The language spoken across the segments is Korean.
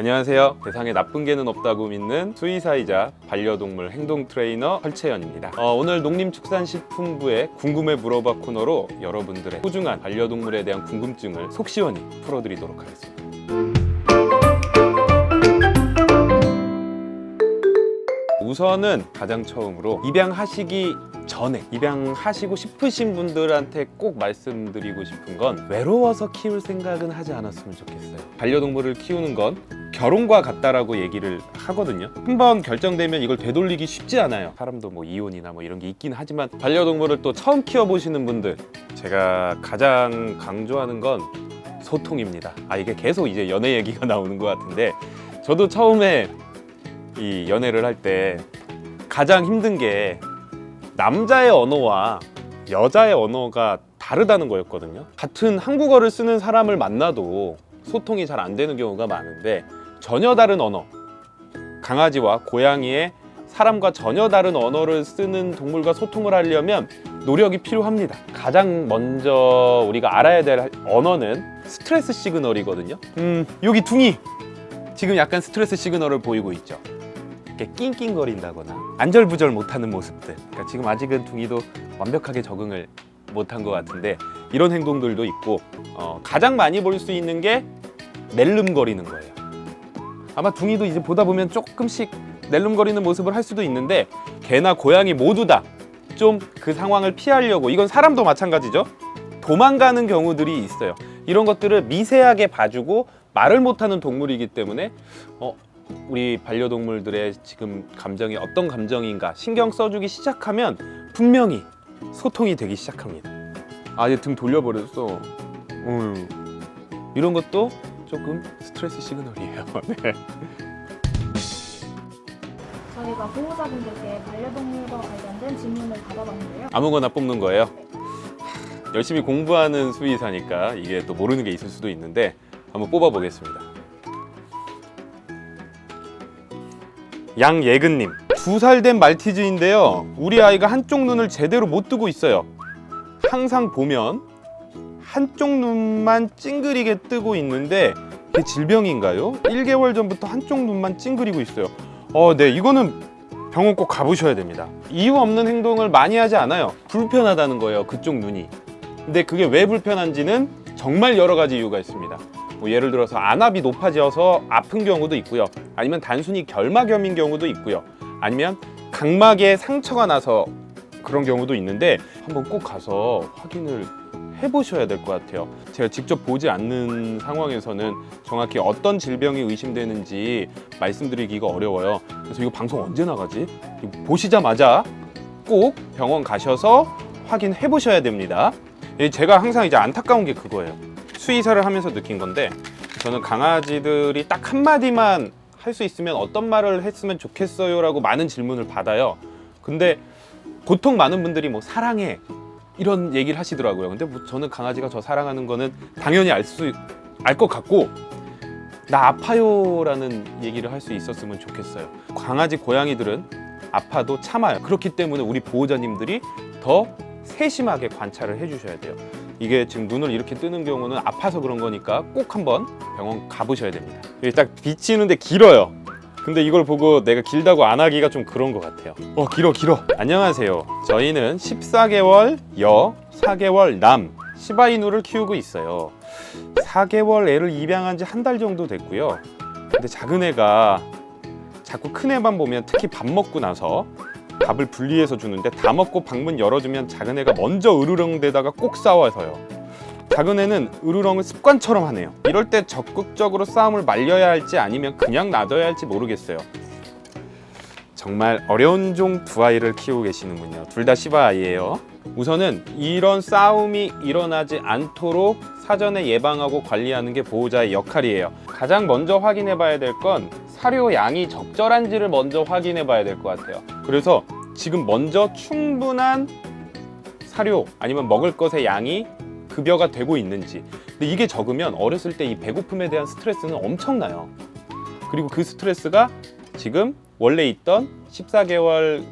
안녕하세요. 세상에 나쁜 개는 없다고 믿는 수의사이자 반려동물 행동 트레이너 설채연입니다. 어, 오늘 농림축산식품부의 궁금해 물어봐 코너로 여러분들의 소중한 반려동물에 대한 궁금증을 속 시원히 풀어드리도록 하겠습니다. 우선은 가장 처음으로 입양하시기 전에 입양하시고 싶으신 분들한테 꼭 말씀드리고 싶은 건 외로워서 키울 생각은 하지 않았으면 좋겠어요. 반려동물을 키우는 건 결혼과 같다라고 얘기를 하거든요. 한번 결정되면 이걸 되돌리기 쉽지 않아요. 사람도 뭐 이혼이나 뭐 이런 게 있긴 하지만 반려동물을 또 처음 키워보시는 분들 제가 가장 강조하는 건 소통입니다. 아 이게 계속 이제 연애 얘기가 나오는 것 같은데 저도 처음에 이 연애를 할 때 가장 힘든 게 남자의 언어와 여자의 언어가 다르다는 거였거든요. 같은 한국어를 쓰는 사람을 만나도 소통이 잘 안 되는 경우가 많은데 전혀 다른 언어, 강아지와 고양이의 사람과 전혀 다른 언어를 쓰는 동물과 소통을 하려면 노력이 필요합니다. 가장 먼저 우리가 알아야 될 언어는 스트레스 시그널이거든요. 음, 여기 둥이 지금 약간 스트레스 시그널을 보이고 있죠. 이렇게 낑낑거린다거나 안절부절 못하는 모습들. 그러니까 지금 아직은 둥이도 완벽하게 적응을 못한 것 같은데 이런 행동들도 있고 어, 가장 많이 볼 수 있는 게 낼름거리는 거예요. 아마 둥이도 이제 보다 보면 조금씩 낼름거리는 모습을 할 수도 있는데 개나 고양이 모두 다 좀 그 상황을 피하려고 이건 사람도 마찬가지죠. 도망가는 경우들이 있어요. 이런 것들을 미세하게 봐주고 말을 못하는 동물이기 때문에 어, 우리 반려동물들의 지금 감정이 어떤 감정인가 신경 써주기 시작하면 분명히 소통이 되기 시작합니다. 아, 이제 등 돌려버렸어. 어휴. 이런 것도 조금 스트레스 시그널이에요. 네. 저희가 보호자분들께 반려동물과 관련된 질문을 받아봤는데요. 아무거나 뽑는 거예요. 하, 열심히 공부하는 수의사니까 이게 또 모르는 게 있을 수도 있는데 한번 뽑아보겠습니다. 양예근님 두 살 된 말티즈인데요. 우리 아이가 한쪽 눈을 제대로 못 뜨고 있어요. 항상 보면 한쪽 눈만 찡그리게 뜨고 있는데 이게 질병인가요? 1개월 전부터 한쪽 눈만 찡그리고 있어요. 어, 네, 이거는 병원 꼭 가보셔야 됩니다. 이유 없는 행동을 많이 하지 않아요. 불편하다는 거예요. 그쪽 눈이. 근데 그게 왜 불편한지는 정말 여러 가지 이유가 있습니다. 뭐 예를 들어서 안압이 높아져서 아픈 경우도 있고요. 아니면 단순히 결막염인 경우도 있고요. 아니면 각막에 상처가 나서 그런 경우도 있는데 한번 꼭 가서 확인을 해보셔야 될 것 같아요. 제가 직접 보지 않는 상황에서는 정확히 어떤 질병이 의심되는지 말씀드리기가 어려워요. 그래서 이거 방송 언제 나가지? 보시자마자 꼭 병원 가셔서 확인해 보셔야 됩니다. 예, 제가 항상 이제 안타까운 게 그거예요. 수의사를 하면서 느낀 건데 저는 강아지들이 딱 한마디만 할 수 있으면 어떤 말을 했으면 좋겠어요 라고 많은 질문을 받아요. 근데 보통 많은 분들이 뭐 사랑해 이런 얘기를 하시더라고요. 근데 뭐 저는 강아지가 저 사랑하는 거는 당연히 알 수 알 것 같고 나 아파요 라는 얘기를 할 수 있었으면 좋겠어요. 강아지 고양이들은 아파도 참아요. 그렇기 때문에 우리 보호자님들이 더 세심하게 관찰을 해주셔야 돼요. 이게 지금 눈을 이렇게 뜨는 경우는 아파서 그런 거니까 꼭 한번 병원 가보셔야 됩니다. 이게 딱 비치는데 길어요. 근데 이걸 보고 내가 길다고 안 하기가 좀 그런 것 같아요. 어, 길어, 길어. 안녕하세요. 저희는 14개월 여, 4개월 남 시바이누를 키우고 있어요. 4개월 애를 입양한 지 한 달 정도 됐고요. 근데 작은 애가 자꾸 큰 애만 보면 특히 밥 먹고 나서 밥을 분리해서 주는데 다 먹고 방문 열어주면 작은 애가 먼저 으르렁대다가 꼭 싸워서요. 작은 애는 으르렁을 습관처럼 하네요. 이럴 때 적극적으로 싸움을 말려야 할지 아니면 그냥 놔둬야 할지 모르겠어요. 정말 어려운 종 두 아이를 키우고 계시는군요. 둘 다 시바 아이예요. 우선은 이런 싸움이 일어나지 않도록 사전에 예방하고 관리하는 게 보호자의 역할이에요. 가장 먼저 확인해 봐야 될 건 사료 양이 적절한지를 먼저 확인해 봐야 될 것 같아요. 그래서 지금 먼저 충분한 사료 아니면 먹을 것의 양이 급여가 되고 있는지. 근데 이게 적으면 어렸을 때 이 배고픔에 대한 스트레스는 엄청나요. 그리고 그 스트레스가 지금 원래 있던 14개월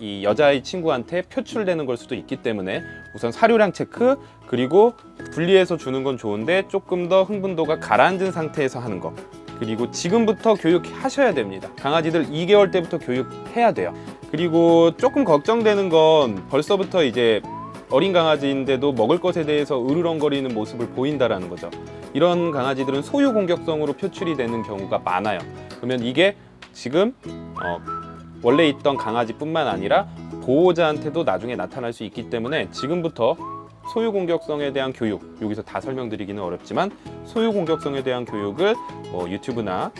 이 여자의 친구한테 표출되는 걸 수도 있기 때문에 우선 사료량 체크 그리고 분리해서 주는 건 좋은데 조금 더 흥분도가 가라앉은 상태에서 하는 거 그리고 지금부터 교육하셔야 됩니다. 강아지들 2개월 때부터 교육해야 돼요. 그리고 조금 걱정되는 건 벌써부터 이제 어린 강아지인데도 먹을 것에 대해서 으르렁거리는 모습을 보인다라는 거죠. 이런 강아지들은 소유 공격성으로 표출이 되는 경우가 많아요. 그러면 이게 지금 어, 원래 있던 강아지뿐만 아니라 보호자한테도 나중에 나타날 수 있기 때문에 지금부터 소유 공격성에 대한 교육 여기서 다 설명드리기는 어렵지만 소유 공격성에 대한 교육을 뭐 유튜브나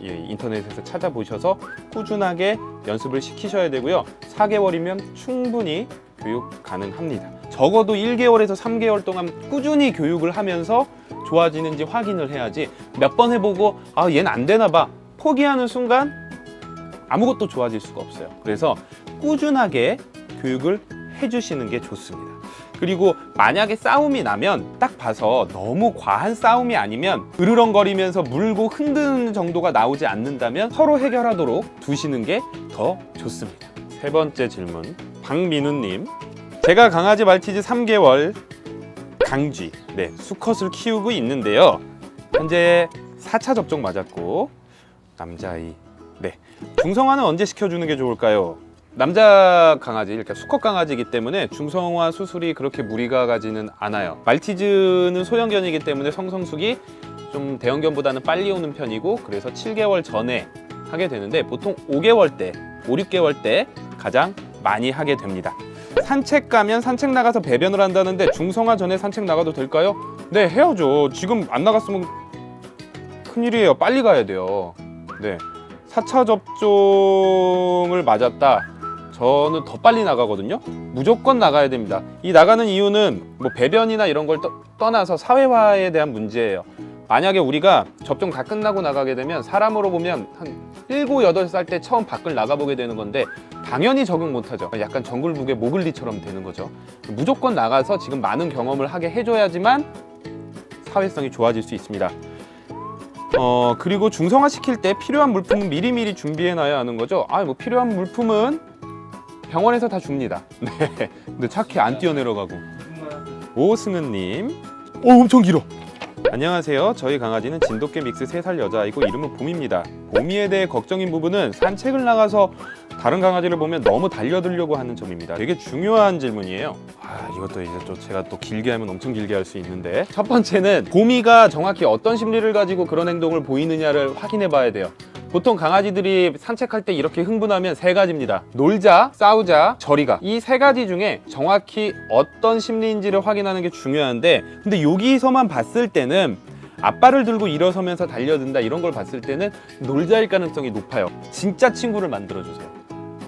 이 인터넷에서 찾아보셔서 꾸준하게 연습을 시키셔야 되고요. 4개월이면 충분히 교육 가능합니다. 적어도 1개월에서 3개월 동안 꾸준히 교육을 하면서 좋아지는지 확인을 해야지 몇 번 해보고 아 얘는 안 되나 봐 포기하는 순간 아무것도 좋아질 수가 없어요. 그래서 꾸준하게 교육을 해주시는 게 좋습니다. 그리고 만약에 싸움이 나면 딱 봐서 너무 과한 싸움이 아니면 으르렁거리면서 물고 흔드는 정도가 나오지 않는다면 서로 해결하도록 두시는 게 더 좋습니다. 세 번째 질문 박민우님 제가 강아지 말티즈 3개월 강쥐 네 수컷을 키우고 있는데요 현재 4차 접종 맞았고 남자아이 네 중성화는 언제 시켜주는 게 좋을까요? 남자 강아지, 이렇게 수컷 강아지이기 때문에 중성화 수술이 그렇게 무리가 가지는 않아요. 말티즈는 소형견이기 때문에 성성숙이 좀 대형견보다는 빨리 오는 편이고 그래서 7개월 전에 하게 되는데 보통 5개월 때, 5, 6개월 때 가장 많이 하게 됩니다. 산책 가면 산책 나가서 배변을 한다는데 중성화 전에 산책 나가도 될까요? 네, 해야죠. 지금 안 나갔으면 큰일이에요. 빨리 가야 돼요. 네. 4차 접종을 맞았다. 저는 더 빨리 나가거든요. 무조건 나가야 됩니다. 이 나가는 이유는 뭐 배변이나 이런 걸 떠, 떠나서 사회화에 대한 문제예요. 만약에 우리가 접종 다 끝나고 나가게 되면 사람으로 보면 한 7, 8살 때 처음 밖을 나가보게 되는 건데 당연히 적응 못하죠. 약간 정글북의 모글리처럼 되는 거죠. 무조건 나가서 지금 많은 경험을 하게 해줘야지만 사회성이 좋아질 수 있습니다. 어 그리고 중성화 시킬 때 필요한 물품은 미리미리 준비해 놔야 하는 거죠. 아 뭐 필요한 물품은 병원에서 다 줍니다. 네. 근데 착해 안 뛰어내려가고. 오승은님. 오 엄청 길어. 안녕하세요. 저희 강아지는 진돗개 믹스 3살 여자아이고 이름은 봄입니다. 봄이에 대해 걱정인 부분은 산책을 나가서 다른 강아지를 보면 너무 달려들려고 하는 점입니다. 되게 중요한 질문이에요. 아, 이것도 이제 또 제가 또 길게 하면 엄청 길게 할 수 있는데 첫 번째는 봄이가 정확히 어떤 심리를 가지고 그런 행동을 보이느냐를 확인해 봐야 돼요. 보통 강아지들이 산책할 때 이렇게 흥분하면 세 가지입니다. 놀자, 싸우자, 저리가. 이 세 가지 중에 정확히 어떤 심리인지를 확인하는 게 중요한데, 근데 여기서만 봤을 때는 앞발을 들고 일어서면서 달려든다 이런 걸 봤을 때는 놀자일 가능성이 높아요. 진짜 친구를 만들어주세요.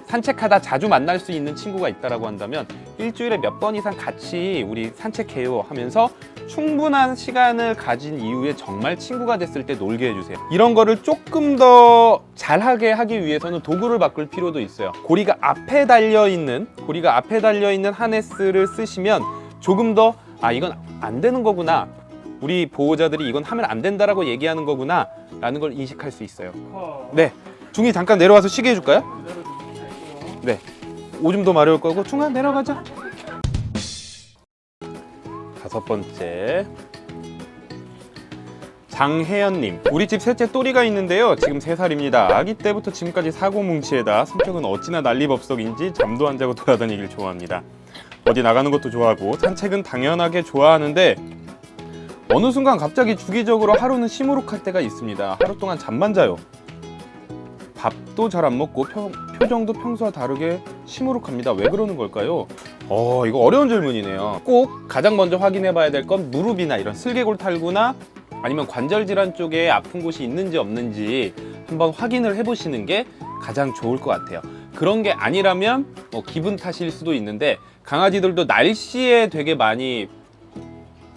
산책하다 자주 만날 수 있는 친구가 있다라고 한다면 일주일에 몇 번 이상 같이 우리 산책해요 하면서 충분한 시간을 가진 이후에 정말 친구가 됐을 때 놀게 해주세요. 이런 거를 조금 더 잘하게 하기 위해서는 도구를 바꿀 필요도 있어요. 고리가 앞에 달려 있는 고리가 앞에 달려 있는 하네스를 쓰시면 조금 더 아 이건 안 되는 거구나. 우리 보호자들이 이건 하면 안 된다라고 얘기하는 거구나 라는 걸 인식할 수 있어요. 네. 중이 잠깐 내려와서 쉬게 해줄까요? 네. 오줌 더 마려울 거고 중간 내려가자. 다섯 번째. 장혜연님, 우리 집 셋째 또리가 있는데요. 지금 세살입니다 아기 때부터 지금까지 사고뭉치에다 성격은 어찌나 난리법석인지 잠도 안 자고 돌아다니길 좋아합니다. 어디 나가는 것도 좋아하고 산책은 당연하게 좋아하는데 어느 순간 갑자기 주기적으로 하루는 시무룩할 때가 있습니다. 하루 동안 잠만 자요. 밥도 잘 안 먹고 표, 표정도 평소와 다르게 시무룩합니다. 왜 그러는 걸까요? 어, 이거 어려운 질문이네요. 꼭 가장 먼저 확인해 봐야 될 건 무릎이나 이런 슬개골 탈구나 아니면 관절 질환 쪽에 아픈 곳이 있는지 없는지 한번 확인을 해 보시는 게 가장 좋을 것 같아요. 그런 게 아니라면 뭐 기분 탓일 수도 있는데 강아지들도 날씨에 되게 많이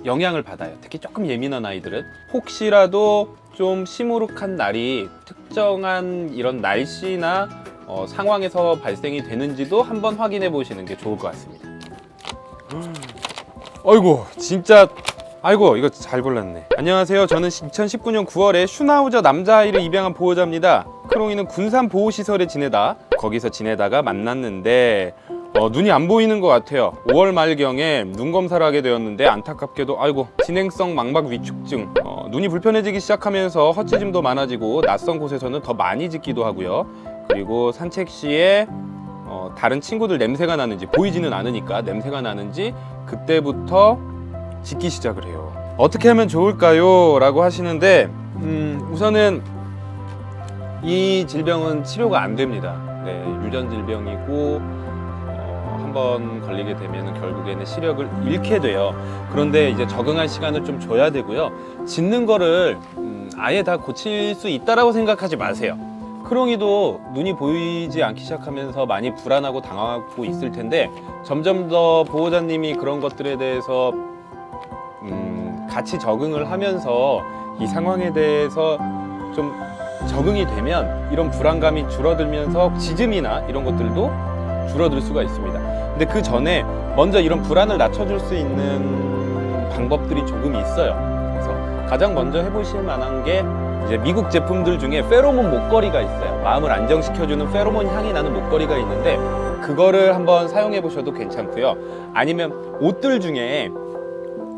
영향을 받아요. 특히 조금 예민한 아이들은 혹시라도 좀 시무룩한 날이 특정한 이런 날씨나 어, 상황에서 발생이 되는지도 한번 확인해 보시는 게 좋을 것 같습니다. 아이고 진짜 아이고 이거 잘 골랐네. 안녕하세요. 저는 2019년 9월에 슈나우저 남자아이를 입양한 보호자입니다. 크롱이는 군산 보호시설에 지내다 거기서 지내다가 만났는데 어, 눈이 안 보이는 것 같아요. 5월 말경에 눈 검사를 하게 되었는데 안타깝게도 아이고 진행성 망막 위축증 어, 눈이 불편해지기 시작하면서 헛짖음도 많아지고 낯선 곳에서는 더 많이 짖기도 하고요. 그리고 산책 시에 어, 다른 친구들 냄새가 나는지 보이지는 않으니까 냄새가 나는지 그때부터 짖기 시작을 해요. 어떻게 하면 좋을까요? 라고 하시는데 음, 우선은 이 질병은 치료가 안 됩니다. 네, 유전 질병이고 어, 한번 걸리게 되면 결국에는 시력을 잃게 돼요. 그런데 이제 적응할 시간을 좀 줘야 되고요. 짖는 거를 음, 아예 다 고칠 수 있다라고 생각하지 마세요. 크롱이도 눈이 보이지 않기 시작하면서 많이 불안하고 당황하고 있을 텐데 점점 더 보호자님이 그런 것들에 대해서 음, 같이 적응을 하면서 이 상황에 대해서 좀 적응이 되면 이런 불안감이 줄어들면서 지짐이나 이런 것들도 줄어들 수가 있습니다. 근데 그 전에 먼저 이런 불안을 낮춰줄 수 있는 방법들이 조금 있어요. 그래서 가장 먼저 해보실 만한 게 이제 미국 제품들 중에 페로몬 목걸이가 있어요. 마음을 안정시켜주는 페로몬 향이 나는 목걸이가 있는데 그거를 한번 사용해 보셔도 괜찮고요. 아니면 옷들 중에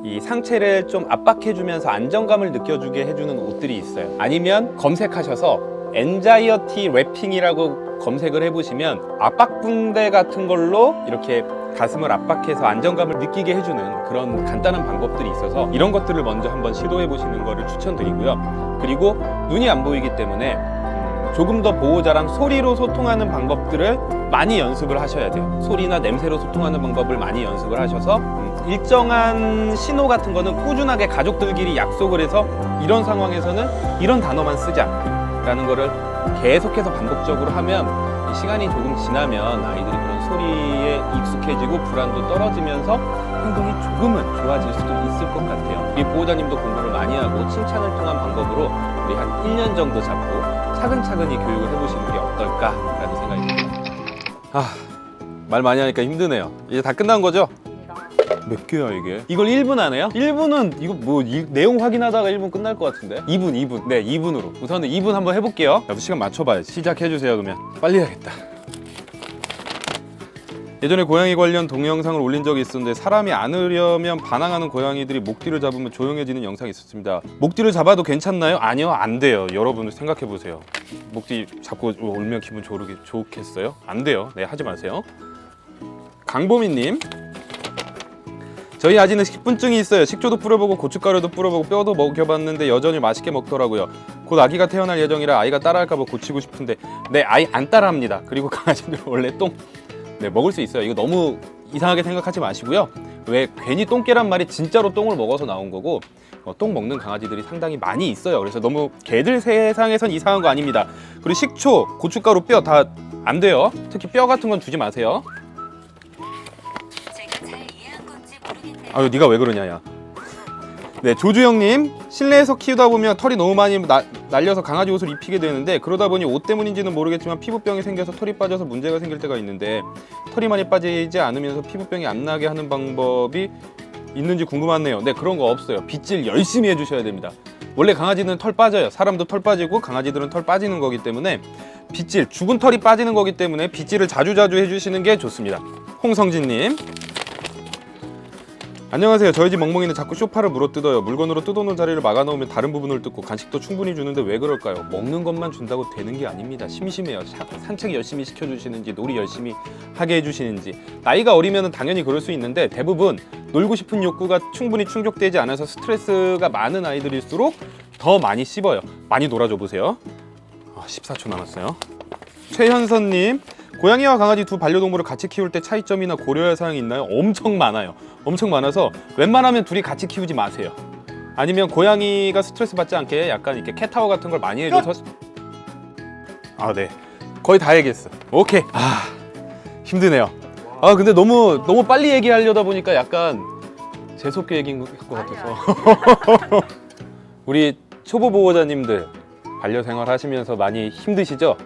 이 상체를 좀 압박해주면서 안정감을 느껴주게 해주는 옷들이 있어요. 아니면 검색하셔서 엔자이어티 랩핑이라고 검색을 해보시면 압박붕대 같은 걸로 이렇게 가슴을 압박해서 안정감을 느끼게 해주는 그런 간단한 방법들이 있어서 이런 것들을 먼저 한번 시도해 보시는 것을 추천드리고요. 그리고 눈이 안 보이기 때문에 음, 조금 더 보호자랑 소리로 소통하는 방법들을 많이 연습을 하셔야 돼요. 소리나 냄새로 소통하는 방법을 많이 연습을 하셔서 음, 일정한 신호 같은 거는 꾸준하게 가족들끼리 약속을 해서 이런 상황에서는 이런 단어만 쓰자 라는 거를 계속해서 반복적으로 하면 이 시간이 조금 지나면 아이들이 그런 소리에 익숙해지고 불안도 떨어지면서 행동이 조금은 좋아질 수도 있을 것 같아요. 우리 보호자님도 공부를 많이 하고 칭찬을 통한 방법으로 우리 한 1년 정도 잡고 차근차근히 교육을 해보시는 게 어떨까라는 생각이 듭니다. 아, 말 많이 하니까 힘드네요. 이제 다 끝난 거죠? 몇 개야 이게? 이걸 1분 안에요? 1분은 이거 뭐 이- 내용 확인하다가 1분 끝날 것 같은데? 2분, 2분. 네, 2분으로. 우선은 2분 한번 해볼게요. 나도 시간 맞춰봐야지. 시작해주세요, 그러면. 빨리 해야겠다. 예전에 고양이 관련 동영상을 올린 적이 있었는데 사람이 안으려면 반항하는 고양이들이 목뒤를 잡으면 조용해지는 영상이 있었습니다. 목뒤를 잡아도 괜찮나요? 아니요, 안 돼요. 여러분 생각해 보세요. 목뒤 잡고 울면 기분 좋게 좋겠어요? 안 돼요. 네, 하지 마세요. 강보미님, 저희 아지는 식분증이 있어요. 식초도 뿌려보고 고춧가루도 뿌려보고 뼈도 먹여봤는데 여전히 맛있게 먹더라고요. 곧 아기가 태어날 예정이라 아이가 따라할까봐 고치고 싶은데 네 아이 안 따라합니다. 그리고 강아지들 원래 똥 네, 먹을 수 있어요. 이거 너무 이상하게 생각하지 마시고요. 왜 괜히 똥개란 말이 진짜로 똥을 먹어서 나온 거고 어, 똥 먹는 강아지들이 상당히 많이 있어요. 그래서 너무 개들 세상에선 이상한 거 아닙니다. 그리고 식초, 고춧가루, 뼈 다 안 돼요. 특히 뼈 같은 건 주지 마세요. 아유 네가 왜 그러냐 야. 네 조주영님 실내에서 키우다 보면 털이 너무 많이 나- 날려서 강아지 옷을 입히게 되는데 그러다 보니 옷 때문인지는 모르겠지만 피부병이 생겨서 털이 빠져서 문제가 생길 때가 있는데 털이 많이 빠지지 않으면서 피부병이 안 나게 하는 방법이 있는지 궁금하네요. 네 그런 거 없어요. 빗질 열심히 해주셔야 됩니다. 원래 강아지는 털 빠져요. 사람도 털 빠지고 강아지들은 털 빠지는 거기 때문에 빗질 죽은 털이 빠지는 거기 때문에 빗질을 자주자주 해주시는 게 좋습니다. 홍성진님 안녕하세요. 저희 집 멍멍이는 자꾸 쇼파를 물어뜯어요. 물건으로 뜯어놓은 자리를 막아놓으면 다른 부분을 뜯고 간식도 충분히 주는데 왜 그럴까요? 먹는 것만 준다고 되는 게 아닙니다. 심심해요. 샤- 산책 열심히 시켜주시는지 놀이 열심히 하게 해주시는지 나이가 어리면 당연히 그럴 수 있는데 대부분 놀고 싶은 욕구가 충분히 충족되지 않아서 스트레스가 많은 아이들일수록 더 많이 씹어요. 많이 놀아줘 보세요. 아, 14초 남았어요. 최현선님 고양이와 강아지 두 반려동물을 같이 키울 때 차이점이나 고려할 사항이 있나요? 엄청 많아요. 엄청 많아서 웬만하면 둘이 같이 키우지 마세요. 아니면 고양이가 스트레스 받지 않게 약간 이렇게 캣타워 같은 걸 많이 해줘서 아 네. 거의 다 얘기했어. 오케이. 아 힘드네요. 아 근데 너무 너무 빨리 얘기하려다 보니까 약간 재수없게 얘기인 것 같아서 우리 초보 보호자님들 반려생활 하시면서 많이 힘드시죠?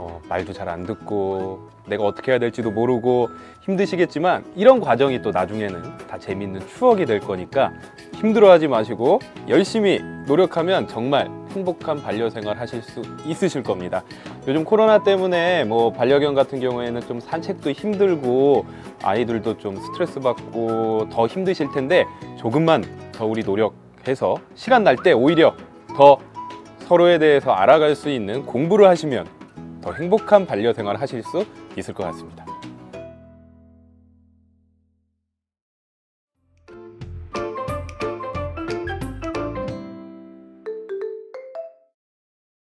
어, 말도 잘 안 듣고 내가 어떻게 해야 될지도 모르고 힘드시겠지만 이런 과정이 또 나중에는 다 재밌는 추억이 될 거니까 힘들어하지 마시고 열심히 노력하면 정말 행복한 반려생활 하실 수 있으실 겁니다. 요즘 코로나 때문에 뭐 반려견 같은 경우에는 좀 산책도 힘들고 아이들도 좀 스트레스 받고 더 힘드실 텐데 조금만 더 우리 노력 해서 시간 날 때 오히려 더 서로에 대해서 알아갈 수 있는 공부를 하시면 더 행복한 반려 생활을 하실 수 있을 것 같습니다.